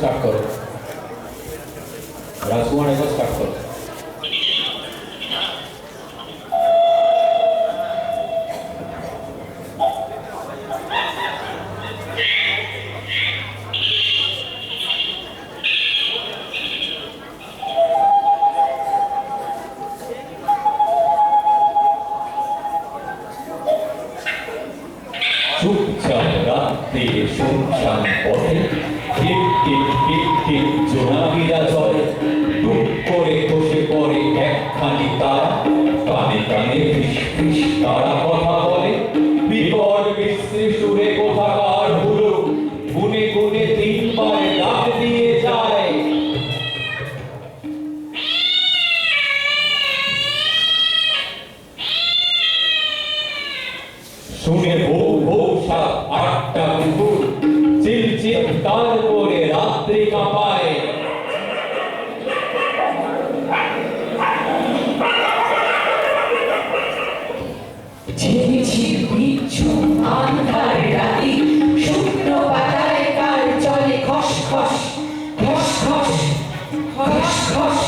factor পত্রিকা পায় ঝেড়েছি বিচ্ছু আন্ধার রাতি, শুকনো পাতায় কার চলে খস খস খস খস খস খস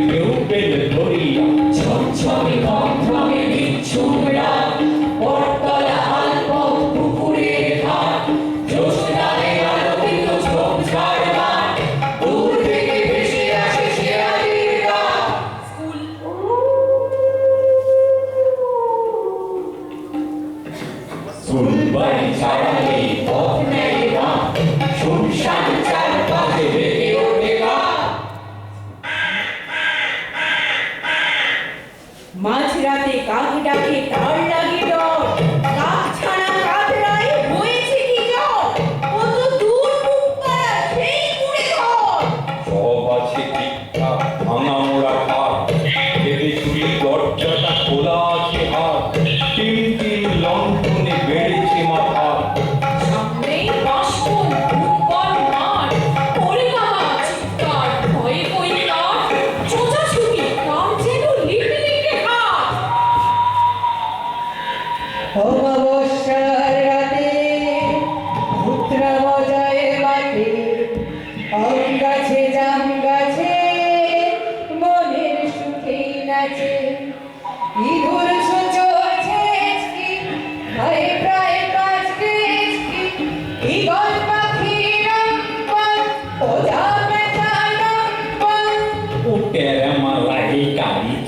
shine.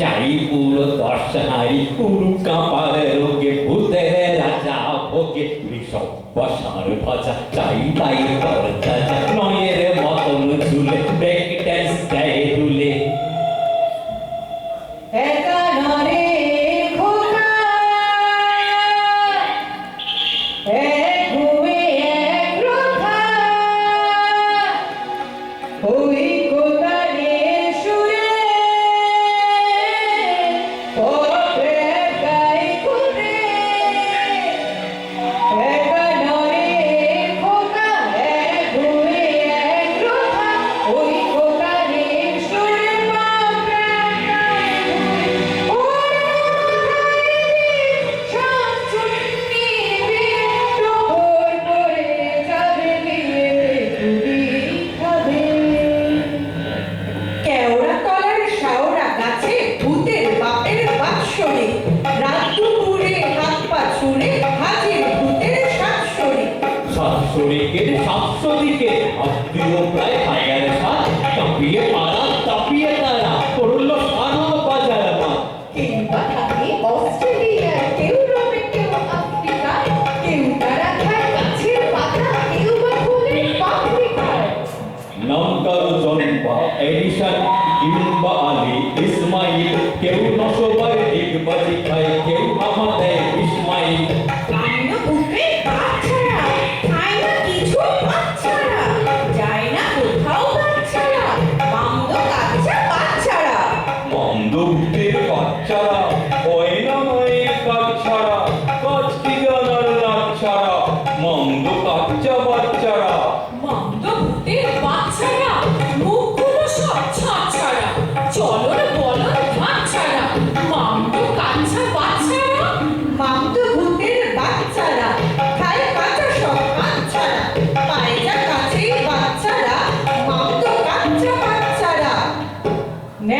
চারি পুরো দর্শাহারি পুরু কাঁপালে রোগে ভূতের রাজা ভোগে বিষব বসার ভজা চাই তাই দরজা ভাই কেউ আমার দেয় বিস্ময়।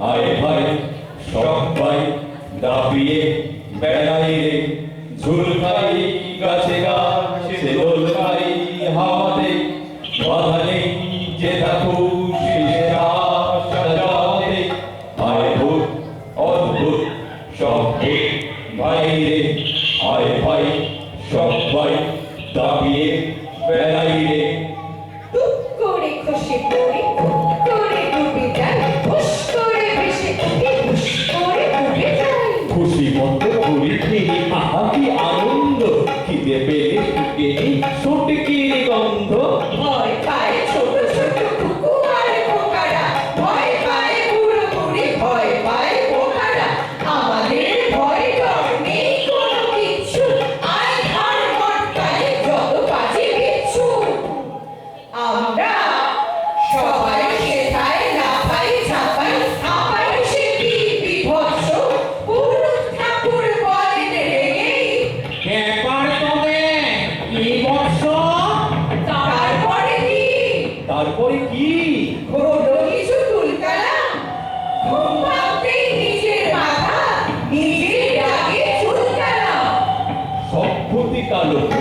আয় ভাই সবাই দাপিয়ে বেড়াই রে ঝুল খাই গাছে গাছে দোল খাই হাওয়াতে। বাধা যে থাকু ভাই রে ভাই সবাই দাপিয়ে বেড়াই খুশি করে সুটকির গন্ধ 半路。